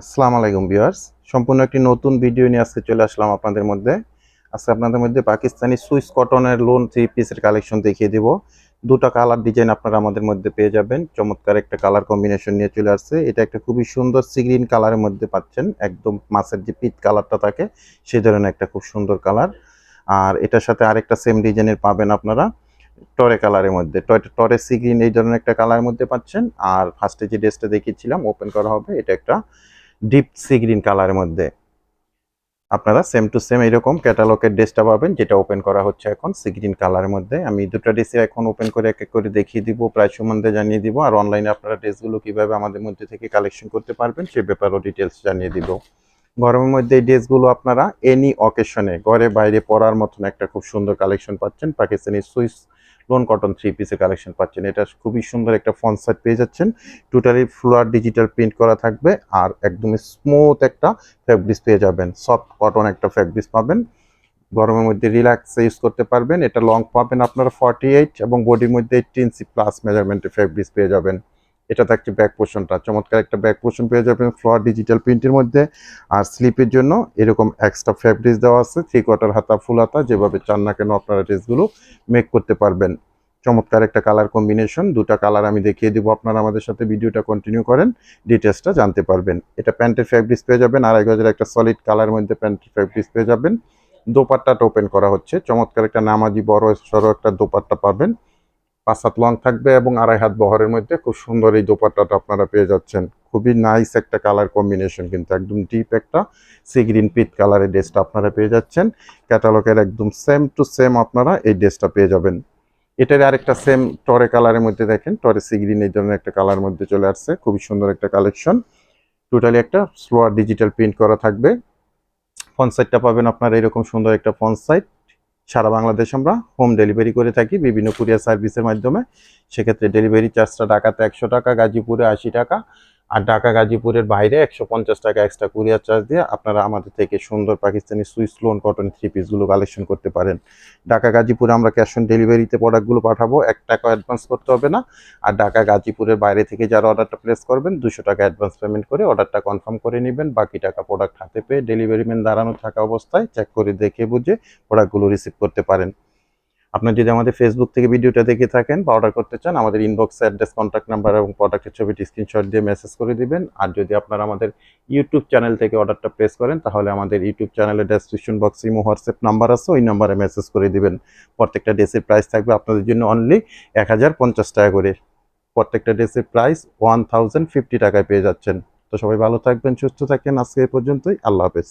আসসালামু আলাইকুম ভিউয়ার্স। সম্পূর্ণ একটি নতুন ভিডিও নিয়ে আজকে চলে আসলাম আপনাদের মধ্যে। আজকে আপনাদের মধ্যে পাকিস্তানি সুইস কটনের লোন থ্রি পিসের কালেকশন দেখিয়ে দিব। দুটো কালার ডিজাইন আপনারা আমাদের মধ্যে পেয়ে যাবেন। চমৎকার একটা কালার কম্বিনেশন নিয়ে চলে আসছে। এটা একটা খুবই সুন্দর সি গ্রিন কালারের মধ্যে পাচ্ছেন। একদম মাছের যে পিট কালারটা থাকে সেই ধরনের একটা খুব সুন্দর কালার আর এটার সাথে আরেকটা সেম ডিজাইনের পাবেন আপনারা টরে কালারের মধ্যে। টরে টরে সি গ্রিন এই ধরনের একটা কালারের মধ্যে পাচ্ছেন। আর ফার্স্টে যে ড্রেসটা দেখিয়েছিলাম ওপেন করা হবে, এটা একটা ডিপ সি গ্রিন কালারের মধ্যে। আপনারা সেম টু সেম এরকম ক্যাটালগের ড্রেসটা পাবেন, যেটা ওপেন করা হচ্ছে এখন সি গ্রিন কালারের মধ্যে। আমি দুটো ড্রেসে এখন ওপেন করে এক এক করে দেখিয়ে দিব, প্রায় সম্বন্ধে জানিয়ে দিব, আর অনলাইনে আপনারা ড্রেসগুলো কীভাবে আমাদের মধ্যে থেকে কালেকশন করতে পারবেন, সে ব্যাপারেও ডিটেলস জানিয়ে দিব। গরমের মধ্যে এই ড্রেসগুলো আপনারা এনি অকেশনে ঘরে বাইরে পরার মতন একটা খুব সুন্দর কালেকশন পাচ্ছেন, Pakistani swiss lawn cotton three পিসের কালেকশন পাচ্ছেন। এটা খুবই সুন্দর একটা ফন সাইড পেয়ে যাচ্ছেন। টোটালি ফ্লোয়ার ডিজিটাল প্রিন্ট করা থাকবে আর একদমই স্মুথ একটা ফ্যাব্রিক্স পেয়ে যাবেন। সফট কটন একটা ফ্যাব্রিক্স পাবেন। গরমের মধ্যে রিল্যাক্সে ইউজ করতে পারবেন। এটা লং পাবেন আপনারা ফর্টি এইট এবং বডির মধ্যে এইটটি ইঞ্চি প্লাস মেজারমেন্টের ফ্যাব্রিক্স পেয়ে যাবেন। এটা থাকছে ব্যাক পোর্শনটা চমৎকার একটা ব্যাক পোর্শন পেয়ে যাবেন ফ্লোয়ার ডিজিটাল প্রিন্টের মধ্যে। আর স্লিপের জন্য এরকম এক্সট্রা ফ্যাব্রিক্স দেওয়া আছে থ্রি কোয়ার্টার হাতা ফুল হাতা, যেভাবে চান না কেন আপনারা ড্রেসগুলো মেক করতে পারবেন। চমৎকার একটা কালার কম্বিনেশন দুটা কালার আমি দেখিয়ে দিব, আপনারা আমাদের সাথে ভিডিওটা কন্টিনিউ করেন ডিটেলসটা জানতে পারবেন। এটা প্যান্টের ফ্যাব্রিক্স পেয়ে যাবেন, আড়াই গজের একটা সলিড কালার মধ্যে প্যান্টের ফ্যাব্রিক্স পেয়ে যাবেন। দোপাট্টাটা ওপেন করা হচ্ছে, চমৎকার একটা নামাজি বড় সড়ো একটা দোপাট্টা পাবেন। পাঁচ হাত লং থাকবে এবং আড়াই হাত বহরের মধ্যে খুব সুন্দর এই দোপাট্টাটা আপনারা পেয়ে যাচ্ছেন। খুবই নাইস একটা কালার কম্বিনেশন কিন্তু একদম ডিপ একটা সি গ্রিন পিট কালারের ড্রেসটা আপনারা পেয়ে যাচ্ছেন। ক্যাটালগের একদম সেম টু সেম আপনারা এই ড্রেসটা পেয়ে যাবেন। এটার আরেকটা সেম টরে কালারের মধ্যে দেখেন টরে সি গ্রিন এই ধরনের একটা কালার মধ্যে চলে আসছে, খুবই সুন্দর একটা কালেকশন টোটালি একটা স্লোয়ার ডিজিটাল প্রিন্ট করা থাকবে। ফন সাইটটা পাবেন আপনারা এরকম সুন্দর একটা ফন সাইট সারা বাংলাদেশ আমরা হোম ডেলিভারি করে থাকি, বিভিন্ন কুরিয়ার সার্ভিসের মাধ্যমে। সেক্ষেত্রে ডেলিভারি চার্জটা ঢাকাতে একশো টাকা, গাজীপুরে আশি টাকা। আর ঢাকা গাজীপুরের বাইরে একশো পঞ্চাশ টাকা এক্সট্রা কুরিয়ার চার্জ দিয়ে আপনারা আমাদের থেকে সুন্দর Pakistani swiss lawn cotton three পিসগুলো কালেকশন করতে পারেন। ঢাকা গাজীপুরে আমরা ক্যাশ অন ডেলিভারিতে প্রোডাক্টগুলো পাঠাবো, এক টাকা অ্যাডভান্স করতে হবে না। আর ঢাকা গাজীপুরের বাইরে থেকে যারা অর্ডারটা প্লেস করবেন, দুশো টাকা অ্যাডভান্স পেমেন্ট করে অর্ডারটা কনফার্ম করে নেবেন। বাকি টাকা প্রোডাক্ট হাতে পেয়ে ডেলিভারি ম্যান দাঁড়ানো থাকা অবস্থায় চেক করে দেখে বুঝে প্রোডাক্টগুলো রিসিভ করতে পারেন। আপনার যদি আমাদের ফেসবুক থেকে ভিডিওটা দেখে থাকেন বা অর্ডার করতে চান, আমাদের ইনবক্স অ্যাড্রেস কন্ট্যাক্ট নাম্বার এবং প্রোডাক্টের ছবিটি স্ক্রিনশট দিয়ে মেসেজ করে দিবেন। আর যদি আপনারা আমাদের ইউটিউব চ্যানেল থেকে অর্ডারটা প্লেস করেন, তাহলে আমাদের ইউটিউব চ্যানেলের ডেসক্রিপশন বক্সে ইমো হোয়াটসঅ্যাপ নাম্বার আছে, ওই নাম্বারে মেসেজ করে দিবেন। প্রত্যেকটা ড্রেসের প্রাইস থাকবে আপনাদের জন্য অনলি এক হাজার পঞ্চাশ টাকা করে। প্রত্যেকটা ড্রেসের প্রাইস ওয়ান ফিফটি টাকায় পেয়ে যাচ্ছেন। তো সবাই ভালো থাকবেন, সুস্থ থাকবেন আজকে এই পর্যন্তই। আল্লাহ হাফেজ।